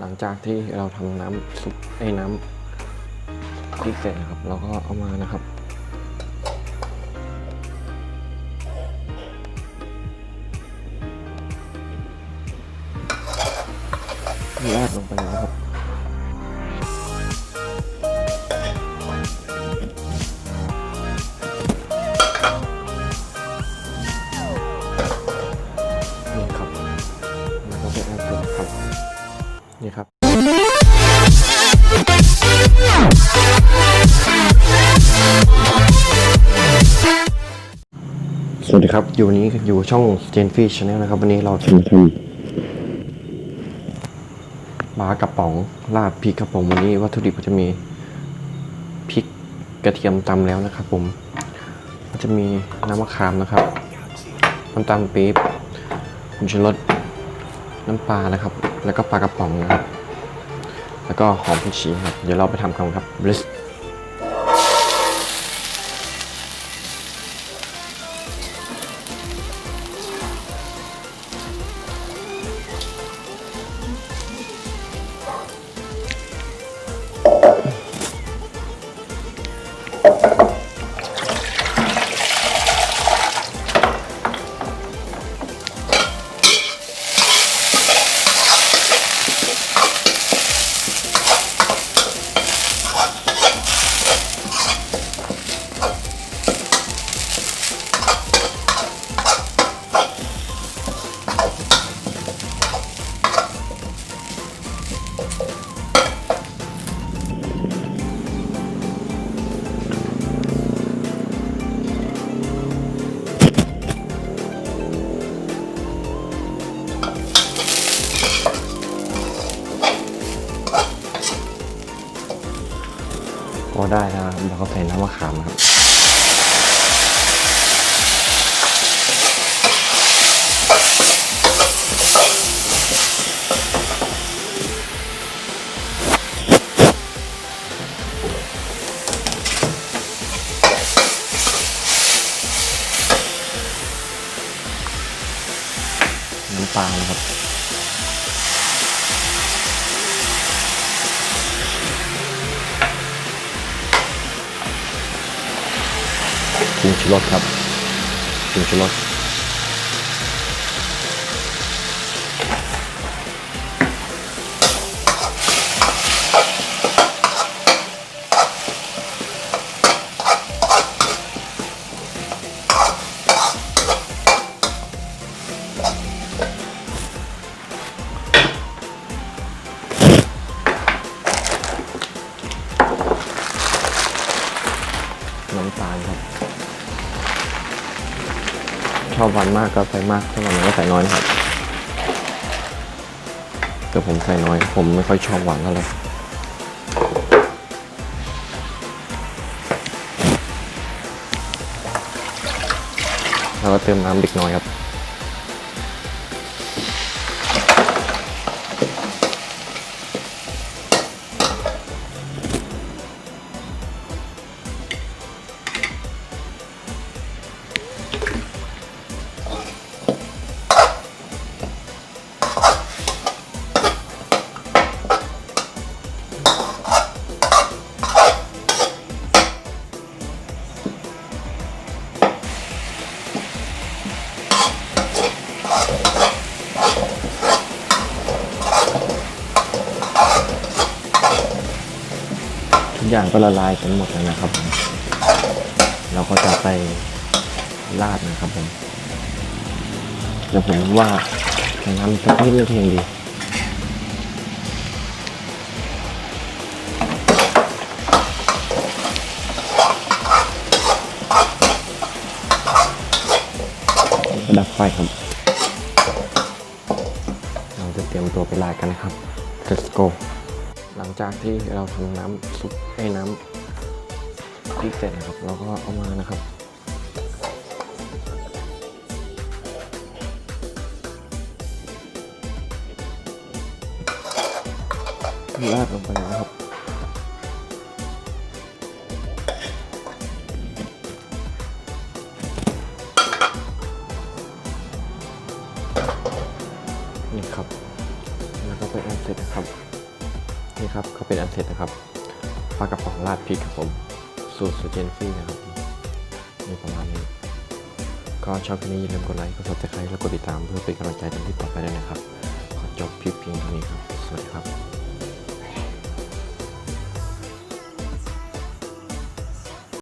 หลังจากที่เราทำน้ำซุปไอ้น้ำพริกเสร็จนะครับ เราก็เอามานะครับ ราดลงไปนะครับ นี่ครับสวัสดีครับ อยู่วันนี้อยู่ช่อง j e n f i s Channel นะครับ วันนี้เราจะมาทำปลากระป๋องราดพริกครับผมวันนี้วัตถุดิบก็จะมีพริกกระเทียมตำแล้วนะครับผมก็จะมีน้ำมะขามนะครับน้ำตาลปี๊บผงชูรสน้ำปลานะครับ แล้วก็ปลากระป๋องนะครับ แล้วก็หอมผักชีครับ เดี๋ยวเราไปทำกันครับ Bliss ก็ได้นะครับแล้วก็ใส่น้ำมะขามนะครับน้ำปลานะครับ งชูรสครับผงชูรสน้ำตาลครับ ชอบหวานมากก็ใส่มากถ้าหวานน้อยก็ใส่น้อยนะครับแต่ผมใส่น้อย ผมไม่ค่อยชอบหวานเท่าไหร่แล้วก็เติมน้ำเล็กน้อยครับ ทุกอย่างก็ละลายกันหมดแล้วนะครับผม เราก็จะไปราดนะครับผมแต่ผมว่า น้ำสักนิดเดียวเพียงดีดับไฟครับ เราจะเตรียมตัวไปราดกันนะครับ let's go หลังจากที่เราทำน้ำซุปให้น้ำพริกเสร็จนะครับ เราก็เอามานะครับ ราดลงไปนะครับ นี่ครับ แล้วก็ไปอันเสร็จนะครับ นี่ครับก็เป็นอันเสร็จนะครับปลากระป๋องราดพริกครับผม สูตรสเจนซี่นะครับในประมาณนี้ ก็ชอบคลิปนี้อย่าลืมกดไลค์ กดซับสไครต์และกดติดตามเพื่อเป็นกำลังใจในคลิปต่อไปด้วยนะครับ ขอจบคลิปเพียงเท่านี้ครับ สวัสดีครับ